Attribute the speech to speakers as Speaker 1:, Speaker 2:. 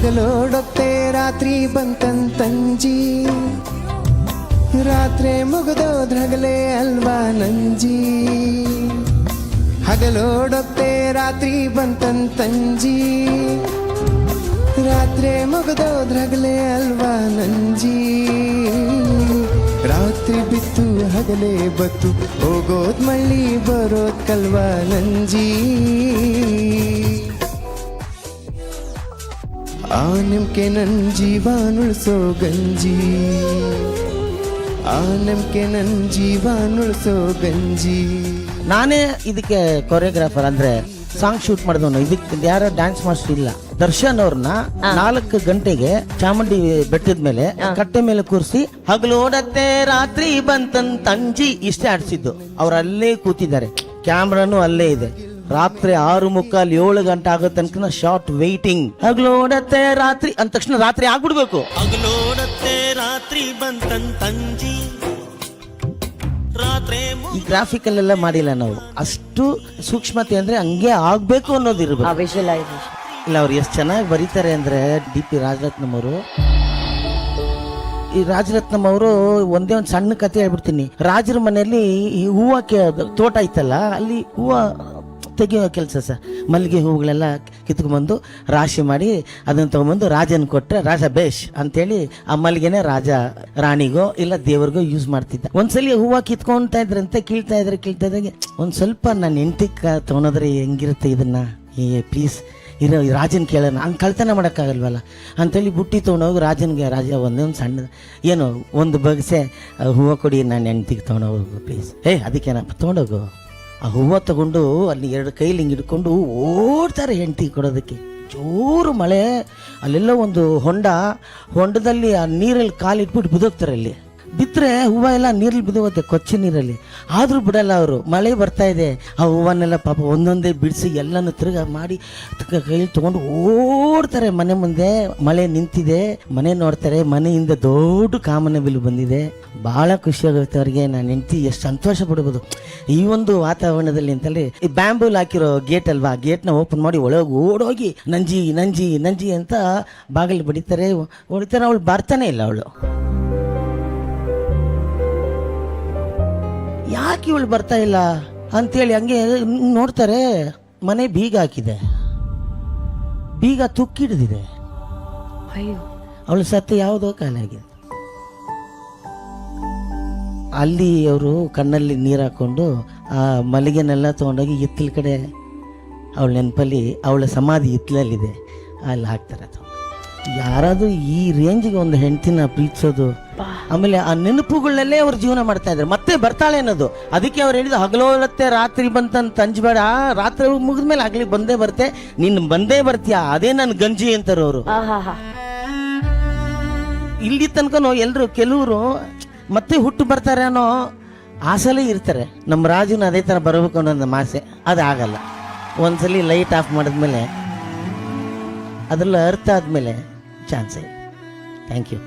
Speaker 1: ಹಗಲೋಡೊತ್ತೆ ರಾತ್ರಿ ಬಂತಂತಂಜಿ. ರಾತ್ರಿ ಮುಗಿದೋದ್ರಗಲೇ ಅಲ್ವಾ ನಂಜಿ. ಹಗಲೋಡೊತ್ತೆ ರಾತ್ರಿ ಬಂತಂತಂಜಿ. ರಾತ್ರಿ ಮುಗಿದೋದ್ರಗಲೇ ಅಲ್ವಾ ನಂಜಿ. ರಾತ್ರಿ ಬಿತ್ತು ಹಗಲೇ ಬತ್ತು, ಹೋಗೋದ್ ಮಳ್ಳಿ ಬರೋದ್ ಕಲ್ವಾ ನಂಜಿ. ಆ ನಿಮ್ಕೆ ನನ್ ಜೀವಾನುಳ್ಸೋ ಗಂಜಿ. ಆ ನಿಮ್ಕೆ ನನ್ ಜೀವಾನುಳ್ಸೋ ಗಂಜಿ.
Speaker 2: ನಾನೇ ಇದಕ್ಕೆ ಕೊರಿಯೋಗ್ರಾಫರ್ ಅಂದ್ರೆ ಸಾಂಗ್ ಶೂಟ್ ಮಾಡಿದವನು. ಇದಕ್ಕೆ ಯಾರ ಡ್ಯಾನ್ಸ್ ಮಾಸ್ಟರ್ ಇಲ್ಲ. ದರ್ಶನ್ ಅವ್ರನ್ನ ನಾಲ್ಕು ಗಂಟೆಗೆ ಚಾಮುಂಡಿ ಬೆಟ್ಟದ ಮೇಲೆ ಕಟ್ಟೆ ಮೇಲೆ ಕೂರಿಸಿ ಹಗಲೋಡತ್ತೆ ರಾತ್ರಿ ಬಂತನ್ ತಂಜಿ ಇಷ್ಟೇ ಆಡಿಸಿದ್ದು. ಅವ್ರು ಅಲ್ಲೇ ಕೂತಿದ್ದಾರೆ. ಕ್ಯಾಮ್ರಾನು ಅಲ್ಲೇ ಇದೆ. ರಾತ್ರಿ ಆರು ಮುಕ್ಕಾಲ್ ಏಳು ಗಂಟೆ ಆಗೋ ತನಕ ಶಾರ್ಟ್ ವೇಟಿಂಗ್ ಹಗಲೋಡತ್ತೆ ರಾತ್ರಿ ಅಂದ ತಕ್ಷಣ ರಾತ್ರಿ ಆಗ್ಬಿಡ್ಬೇಕು.
Speaker 3: ಹಗಲೋಡತ್ತೆ ರಾತ್ರಿ ಬಂತಂತಂಜಿ ರಾತ್ರಿ
Speaker 2: ಈ ಗ್ರಾಫಿಕ್ ಅಲ್ಲೆಲ್ಲ ಮಾಡಿಲ್ಲ ನಾವು. ಅಷ್ಟು ಸೂಕ್ಷ್ಮತೆ ಅಂದ್ರೆ ಹಂಗೆ ಆಗ್ಬೇಕು ಅನ್ನೋದು ಇರ್ಬೇಕು.
Speaker 4: ಆ ವಿಜುವಲೈಸೇಷನ್
Speaker 2: ಇಲ್ಲ ಅವ್ರು ಎಷ್ಟು ಚೆನ್ನಾಗಿ ಬರೀತಾರೆ ಅಂದ್ರೆ ಡಿ ಪಿ ರಾಜರತ್ನಂ ಅವರು. ಈ ರಾಜರತ್ನಂ ಅವರು ಒಂದೇ ಒಂದು ಸಣ್ಣ ಕತೆ ಹೇಳ್ಬಿಡ್ತೀನಿ. ರಾಜರ ಮನೆಯಲ್ಲಿ ಈ ಹೂವ ಕೆ- ತೋಟ ಐತಲ್ಲ ಅಲ್ಲಿ ಹೂವ ತೆಗೆಯೋ ಕೆಲಸ ಸರ್. ಮಲ್ಲಿಗೆ ಹೂವುಗಳೆಲ್ಲ ಕಿತ್ಕೊಂಡ್ಬಂದು ರಾಶಿ ಮಾಡಿ ಅದನ್ನ ತಗೊಂಬಂದು ರಾಜನ ಕೊಟ್ಟರೆ ರಾಜ ಬೇಷ್ ಅಂತೇಳಿ ಆ ಮಲ್ಲಿಗೆನೆ ರಾಜ ರಾಣಿಗೋ ಇಲ್ಲ ದೇವ್ರಿಗೋ ಯೂಸ್ ಮಾಡ್ತಿದ್ದ. ಒಂದ್ಸಲಿ ಹೂವು ಕಿತ್ಕೊಂತಾ ಇದ್ರಂತೆ, ಕೀಳ್ತಾ ಇದ್ರೆ ಕೀಳ್ತಾ ಇದ್ರೆ ಒಂದು ಸ್ವಲ್ಪ ನನ್ನ ಹೆಂಡತಿ ತೊಗೊಂಡ್ರೆ ಹೆಂಗಿರುತ್ತೆ ಇದನ್ನ? ಏ ಪ್ಲೀಸ್ ಇರೋ ರಾಜನ್ ಕೇಳೋಣ. ಹಂಗೆ ಕಳ್ತನ ಮಾಡೋಕ್ಕಾಗಲ್ವಲ್ಲ? ಅಂತೇಳಿ ಬುಟ್ಟಿ ತೊಗೊಂಡೋಗಿ ರಾಜನ್ಗೆ, ರಾಜ ಒಂದೇ ಸಣ್ಣ, ಏನು, ಒಂದು ಬಗ್ಸೆ ಹೂವು ಕೊಡಿ ನಾನು ಹೆಂಡ್ತಿಗೆ ತೊಗೊಂಡೋಗು ಪ್ಲೀಸ್ ಏ ಅದಕ್ಕೇನಪ್ಪ ತೊಗೊಂಡೋಗು. ಆ ಹೂವು ತಗೊಂಡು ಅಲ್ಲಿ ಎರಡು ಕೈಲಿ ಹಿಂಗೆ ಹಿಡ್ಕೊಂಡು ಓಡ್ತಾರೆ ಹೆಂಡತಿ ಕೊಡೋದಕ್ಕೆ. ಜೋರು ಮಳೆ, ಅಲ್ಲೆಲ್ಲ ಒಂದು ಹೊಂಡ, ಹೊಂಡದಲ್ಲಿ ಆ ನೀರಲ್ಲಿ ಕಾಲಿಟ್ಬಿಟ್ಟು ಬಿದ್ದೋಗ್ತಾರೆ ಅಲ್ಲಿ. ಬಿತ್ತರೆ ಹೂವು ಎಲ್ಲ ನೀರಲ್ಲಿ ಬಿದ್ದೋಗುತ್ತೆ, ಕೊಚ್ಚಿ ನೀರಲ್ಲಿ. ಆದರೂ ಬಿಡಲ್ಲ ಅವರು. ಮಳೆ ಬರ್ತಾ ಇದೆ. ಆ ಹೂವನ್ನೆಲ್ಲ ಪಾಪ ಒಂದೊಂದೇ ಬಿಡಿಸಿ ಎಲ್ಲನೂ ತಿರ್ಗ ಮಾಡಿ ಕೈ ಕೈಲಿ ತೊಗೊಂಡು ಓಡ್ತಾರೆ. ಮನೆ ಮುಂದೆ ಮಳೆ ನಿಂತಿದೆ. ಮನೆ ನೋಡ್ತಾರೆ. ಮನೆಯಿಂದ ದೊಡ್ಡ ಕಾಮನ ಬಿಲ್ಲು ಬಂದಿದೆ ಭಾಳ ಖುಷಿಯಾಗುತ್ತೆ ಅವ್ರಿಗೆ. ನಾನು ಹೆಂಡ್ತಿ ಎಷ್ಟು ಸಂತೋಷ ಪಡ್ಬೋದು. ಈ ಒಂದು ವಾತಾವರಣದಲ್ಲಿ ಅಂತಲ್ಲಿ ಈ ಬ್ಯಾಂಬೂಲ್ ಹಾಕಿರೋ ಗೇಟ್ ಅಲ್ವಾ? ಗೇಟ್ನ ಓಪನ್ ಮಾಡಿ ಒಳಗೆ ಓಡೋಗಿ, ನಂಜಿ ನಂಜಿ ನಂಜಿ ಅಂತ ಬಾಗಿಲು ಬಡಿತಾರೆ. ಹೊಡಿತಾರೆ ಅವಳು ಬರ್ತಾನೆ ಇಲ್ಲ ಅವಳು. ಯಾಕೆ ಇವಳು ಬರ್ತಾ ಇಲ್ಲ ಅಂತೇಳಿ ಹಂಗೆ ನೋಡ್ತಾರೆ ಮನೆ ಬೀಗ ಹಾಕಿದೆ. ಬೀಗ ತುಕ್ಕಿಡ್ದಿದೆ.
Speaker 4: ಅಯ್ಯೋ.
Speaker 2: ಅವಳು ಸತ್ತು ಯಾವುದೋ ಕಾಲ ಆಗಿದೆ ಅಲ್ಲಿ ಅವರು ಕಣ್ಣಲ್ಲಿ ನೀರು ಹಾಕೊಂಡು ಆ ಮಲ್ಲಿಗೆನೆಲ್ಲ ತೊಗೊಂಡೋಗಿ ಹಿತ್ತಲ ಕಡೆ ಅವಳ ನೆನಪಲ್ಲಿ ಅವಳ ಸಮಾಧಿ ಹಿತ್ತಲಲ್ಲಿದೆ. ಅಲ್ಲಿ ಹಾಕ್ತಾರೆ ಅದು. ಯಾರಾದರೂ ಈ ರೇಂಜ್ಗೆ ಒಂದು ಹೆಂಡ್ತಿನ ಪ್ರೀತಿಸೋದು ಆಮೇಲೆ ಆ ನೆನಪುಗಳಲ್ಲೇ ಅವ್ರು ಜೀವನ ಮಾಡ್ತಾ ಇದ್ದಾರೆ ಮತ್ತೆ ಬರ್ತಾಳೆ ಅನ್ನೋದು. ಅದಕ್ಕೆ ಅವ್ರು ಹೇಳಿದ್ರು ಹಗಲೋಲತ್ತೆ ರಾತ್ರಿ ಬಂತಂತ ತಂಜಬೇಡ ರಾತ್ರಿ ಮುಗಿದ್ಮೇಲೆ ಆಗ್ಲಿ ಬಂದೇ ಬರ್ತೆ. ನೀನು ಬಂದೇ ಬರ್ತೀಯ? ಅದೇ ನನ್ ಗಂಜಿ ಅಂತಾರೆ ಅವರು. ಇಲ್ಲಿ ತನಕನೂ ಎಲ್ರು ಕೆಲವರು ಮತ್ತೆ ಹುಟ್ಟು ಬರ್ತಾರೆ ಅನ್ನೋ ಆಸೆಲೇ ಇರ್ತಾರೆ. ನಮ್ಮ ರಾಜನ ಅದೇ ಥರ ಬರಬೇಕು ಅನ್ನೋ ನಮ್ಮ ಆಸೆ ಅದು ಆಗಲ್ಲ. ಒಂದ್ಸಲಿ ಲೈಟ್ ಆಫ್ ಮಾಡಿದ್ಮೇಲೆ ಅದ್ರಲ್ಲಿ ಅರ್ಥ ಆದ್ಮೇಲೆ ಚಾನ್ಸೇ ಥ್ಯಾಂಕ್ ಯು.